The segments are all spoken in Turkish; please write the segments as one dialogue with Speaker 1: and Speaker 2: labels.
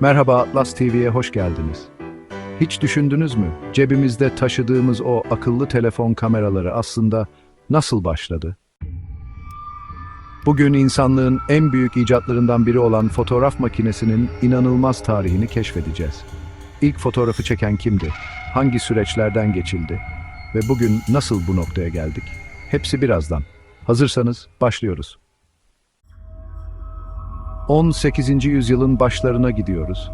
Speaker 1: Merhaba Atlas TV'ye hoş geldiniz. Hiç düşündünüz mü? Cebimizde taşıdığımız o akıllı telefon kameraları aslında nasıl başladı? Bugün insanlığın en büyük icatlarından biri olan fotoğraf makinesinin inanılmaz tarihini keşfedeceğiz. İlk fotoğrafı çeken kimdi? Hangi süreçlerden geçildi? Ve bugün nasıl bu noktaya geldik? Hepsi birazdan. Hazırsanız başlıyoruz. 18. yüzyılın başlarına gidiyoruz.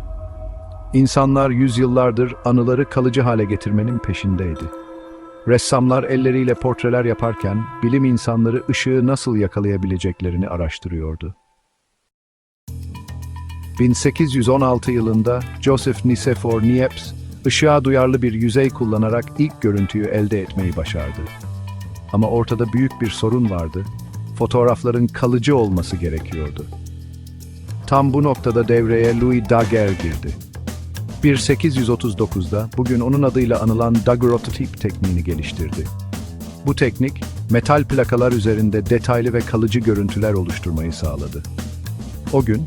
Speaker 1: İnsanlar yüzyıllardır anıları kalıcı hale getirmenin peşindeydi. Ressamlar elleriyle portreler yaparken bilim insanları ışığı nasıl yakalayabileceklerini araştırıyordu. 1816 yılında Joseph Nicephore Niepce, ışığa duyarlı bir yüzey kullanarak ilk görüntüyü elde etmeyi başardı. Ama ortada büyük bir sorun vardı. Fotoğrafların kalıcı olması gerekiyordu. Tam bu noktada devreye Louis Daguerre girdi. 1839'da bugün onun adıyla anılan daguerreotip tekniğini geliştirdi. Bu teknik, metal plakalar üzerinde detaylı ve kalıcı görüntüler oluşturmayı sağladı. O gün,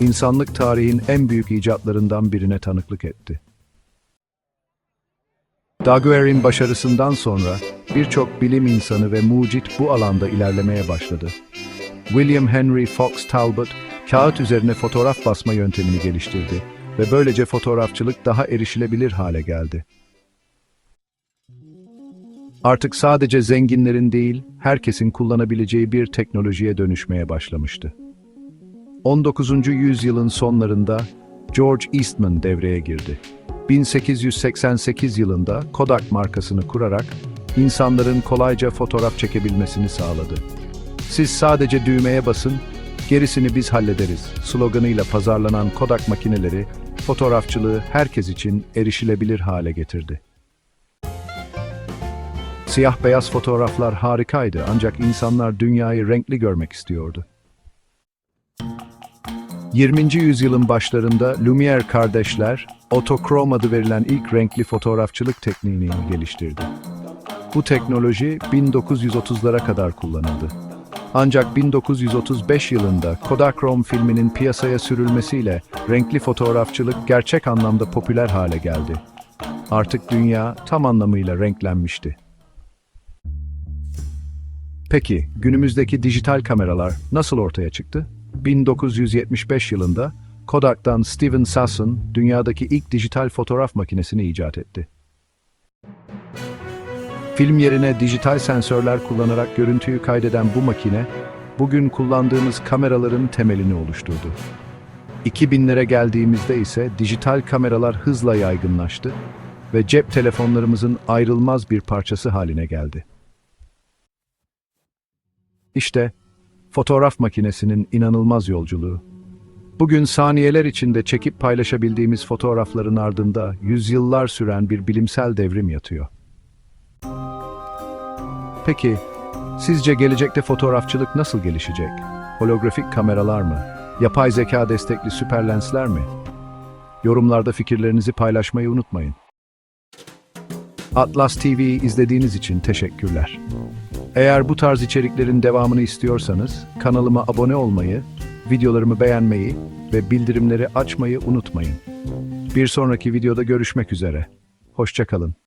Speaker 1: insanlık tarihin en büyük icatlarından birine tanıklık etti. Daguerre'in başarısından sonra birçok bilim insanı ve mucit bu alanda ilerlemeye başladı. William Henry Fox Talbot, kağıt üzerine fotoğraf basma yöntemini geliştirdi ve böylece fotoğrafçılık daha erişilebilir hale geldi. Artık sadece zenginlerin değil, herkesin kullanabileceği bir teknolojiye dönüşmeye başlamıştı. 19. yüzyılın sonlarında George Eastman devreye girdi. 1888 yılında Kodak markasını kurarak insanların kolayca fotoğraf çekebilmesini sağladı. Siz sadece düğmeye basın, gerisini biz hallederiz sloganıyla pazarlanan Kodak makineleri fotoğrafçılığı herkes için erişilebilir hale getirdi. Siyah beyaz fotoğraflar harikaydı ancak insanlar dünyayı renkli görmek istiyordu. 20. yüzyılın başlarında Lumière kardeşler, otokrom adı verilen ilk renkli fotoğrafçılık tekniğini geliştirdi. Bu teknoloji 1930'lara kadar kullanıldı. Ancak 1935 yılında Kodachrome filminin piyasaya sürülmesiyle renkli fotoğrafçılık gerçek anlamda popüler hale geldi. Artık dünya tam anlamıyla renklenmişti. Peki, günümüzdeki dijital kameralar nasıl ortaya çıktı? 1975 yılında Kodak'tan Steven Sasson dünyadaki ilk dijital fotoğraf makinesini icat etti. Film yerine dijital sensörler kullanarak görüntüyü kaydeden bu makine, bugün kullandığımız kameraların temelini oluşturdu. 2000'lere geldiğimizde ise dijital kameralar hızla yaygınlaştı ve cep telefonlarımızın ayrılmaz bir parçası haline geldi. İşte fotoğraf makinesinin inanılmaz yolculuğu. Bugün saniyeler içinde çekip paylaşabildiğimiz fotoğrafların ardında yüzyıllar süren bir bilimsel devrim yatıyor. Peki, sizce gelecekte fotoğrafçılık nasıl gelişecek? Holografik kameralar mı? Yapay zeka destekli süper lensler mi? Yorumlarda fikirlerinizi paylaşmayı unutmayın. Atlas TV'yi izlediğiniz için teşekkürler. Eğer bu tarz içeriklerin devamını istiyorsanız kanalıma abone olmayı, videolarımı beğenmeyi ve bildirimleri açmayı unutmayın. Bir sonraki videoda görüşmek üzere. Hoşçakalın.